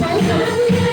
Thank you.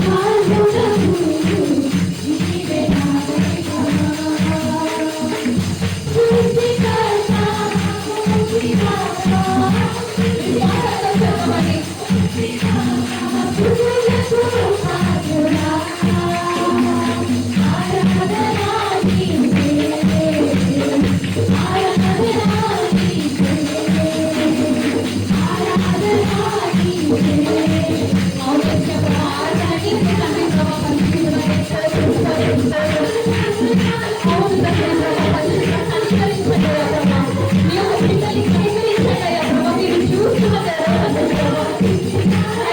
Goodbye, Thank you.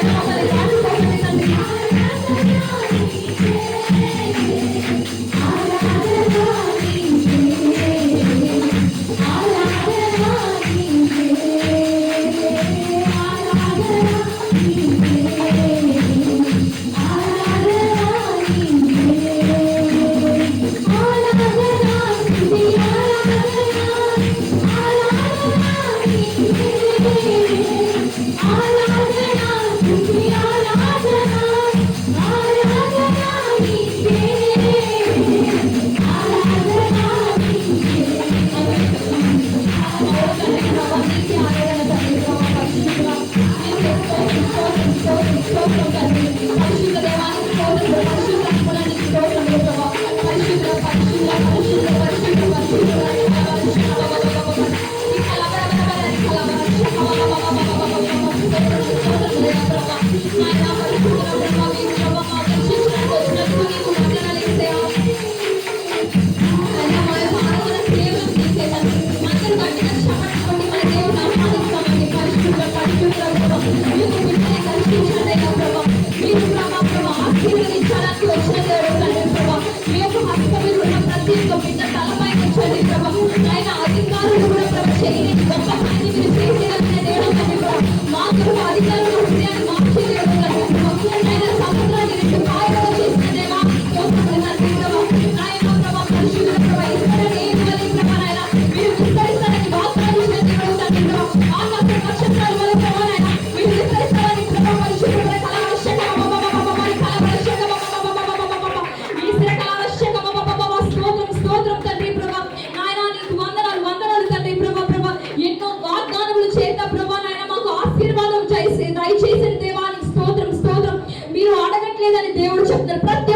స్తోత్రం అడగట్లేదని దేవుడు చెప్తారు ప్రతి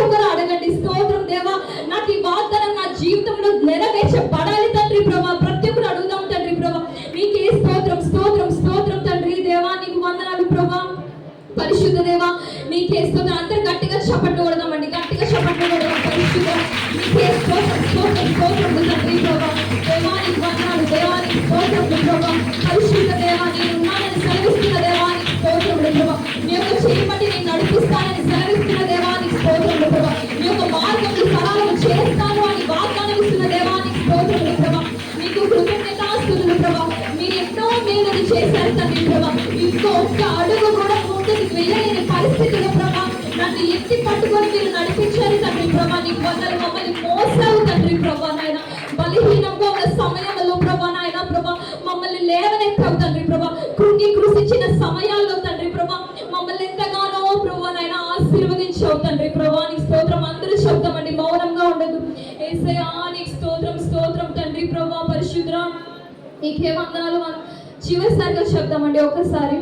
ఎత్తి పట్టుకొని మీరు నడిపించారు తండ్రి ప్రభా. నీకు వందలు మమ్మల్ని మోసావు తండ్రి ప్రభా నాయన. బలహీనంగా ఉన్న సమయంలో ప్రభా నాయన ప్రభా మమ్మల్ని లేవనెత్తావు తండ్రి ప్రభా. కృంగి కృషించిన సమయాల్లో తండ్రి ప్రభా మమ్మల్ని ఎంతగానో ప్రభా నాయన ఆశీర్వదించావు తండ్రి ప్రభా. నీకు స్తోత్రం అందరూ శబ్దం అండి మౌనంగా ఉండదు. ఏసయా నీకు స్తోత్రం స్తోత్రం తండ్రి ప్రభా పరిశుద్ర నీకే వందనాలు చివరిసారిగా శబ్దం అండి ఒకసారి.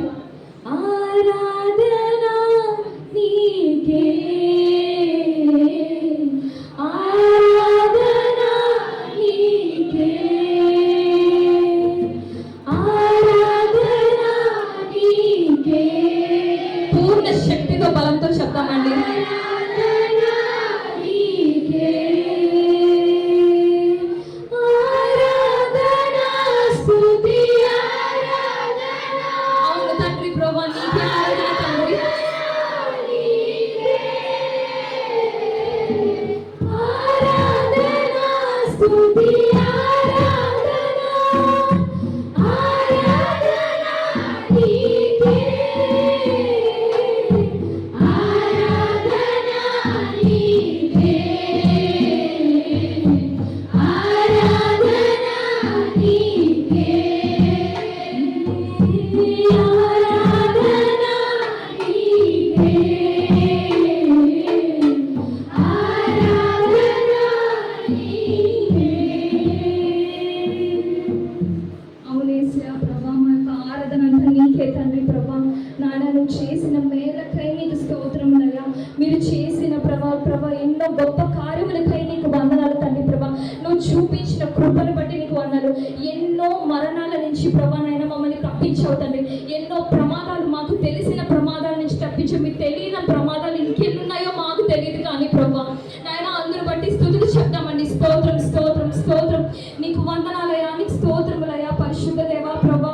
వందనాలు ఎన్నో మరణాల నుంచి ప్రభా మమ్మల్ని తప్పించావు తండ్రి. ఎన్నో ప్రమాదాలు మాకు తెలిసిన ప్రమాదాల నుంచి తప్పించు మీకు తెలియని ప్రమాదాలు ఇంకెన్నున్నాయో మాకు తెలియదు కానీ ప్రభా. నాయన అందరూ బట్టి స్థుతులు చెప్తామండి స్తోత్రం స్తోత్రం స్తోత్రం. నీకు వందనాలయా నీకు స్తోత్రములయా పరిశుద్ధ దేవా ప్రభా.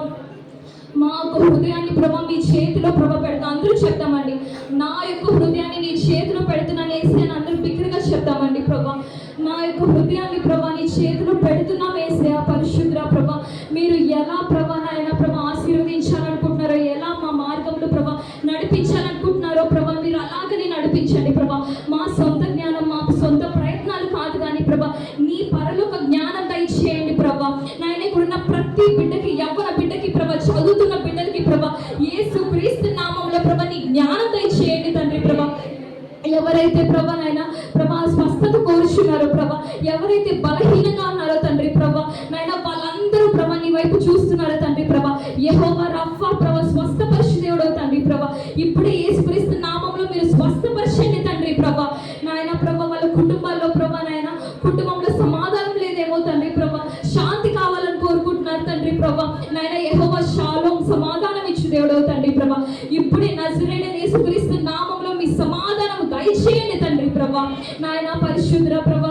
మా యొక్క హృదయాన్ని ప్రభా మీ చేతిలో ప్రభ పెడతా. అందరూ చెప్తామండి నా యొక్క హృదయాన్ని నీ చేతిలో పెడుతున్నాను వేసి అని అందరూ బిగ్గరగా చెప్తామండి ప్రభా. నా యొక్క హృదయాన్ని ప్రభా వైపు చూస్తున్నారో తండ్రి ప్రభ. యహోవా రఫా ప్రభ స్వస్థపరిచి దేవుడు తండ్రి ప్రభ. ఇప్పుడే ఏసుక్రీస్తు నామంలో మీరు స్వస్థపరచండి తండ్రి ప్రభా. నాయన ప్రభ వాళ్ళ కుటుంబాల్లో ప్రభ నాయన కుటుంబంలో సమాధానం లేదేమో తండ్రి ప్రభా. శాంతి కావాలని కోరుకుంటున్నారు తండ్రి ప్రభ. నాయన యహోవా షాలోం సమాధానం ఇచ్చి దేవుడు తండ్రి ప్రభ. ఇప్పుడే నజరేడ యేసుక్రీస్తు నామంలో మీ సమాధానం దయచేయండి తండ్రి ప్రభా. నాయన పరిశుద్ర ప్రభ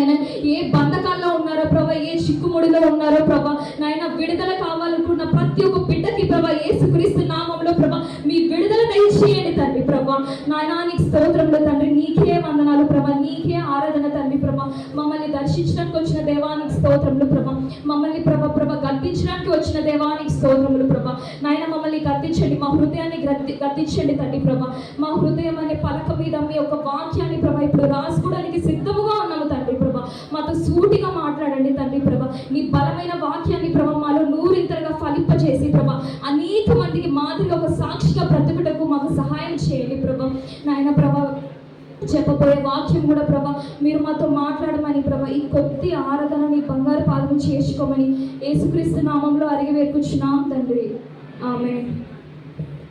నాయన ఏ బంధకాల్లో ఉన్నారో ప్రభా ఏ చిక్కుముడిలో ఉన్నారో ప్రభా నాయన విడుదల కావాలనుకున్న ప్రతి ఒక్క బిడ్డకి ప్రభా ఏసుక్రీస్తు నామంలో ప్రభా మీ విడుదల దయచేయండి తండ్రి ప్రభా. నాయన నీకు స్తోత్రంలో తండ్రి నీకే వందనాలు ప్రభా నీకే ఆరాధన తండ్రి ప్రభా. మమ్మల్ని దర్శించడానికి వచ్చిన దేవానికి స్తోత్రములు ప్రభా. మమ్మల్ని ప్రభ ప్రభ గద్దించడానికి వచ్చిన దేవానికి స్తోత్రములు ప్రభా. నాయన మమ్మల్ని గద్దించండి మా హృదయాన్ని గద్ది గద్దించండి తండ్రి ప్రభా. మా హృదయం అనే పలక మీద మీ యొక్క వాక్యాన్ని ప్రభా ఇప్పుడు రాసుకోవడానికి సిద్ధముగా ఉన్నాం సూటిగా మాట్లాడండి తండ్రి ప్రభ. నీ బలమైన వాక్యాన్ని ప్రభ మాలో నూరింతలుగా ఫలింపజేసి ప్రభా. అనేక మందికి మాదిరిగా ఒక సాక్షిగా బ్రతుకుటకు మాకు సహాయం చేయండి ప్రభా. నాయన ప్రభ చెప్పబోయే వాక్యం కూడా ప్రభా మీరు మాతో మాట్లాడమని ప్రభా ఈ కొద్ది ఆరాధన నీ బంగారు పాదం చేసుకోమని యేసుక్రీస్తు నామంలో అరిగి వేర్కొచ్చున్నాం తండ్రి. ఆమె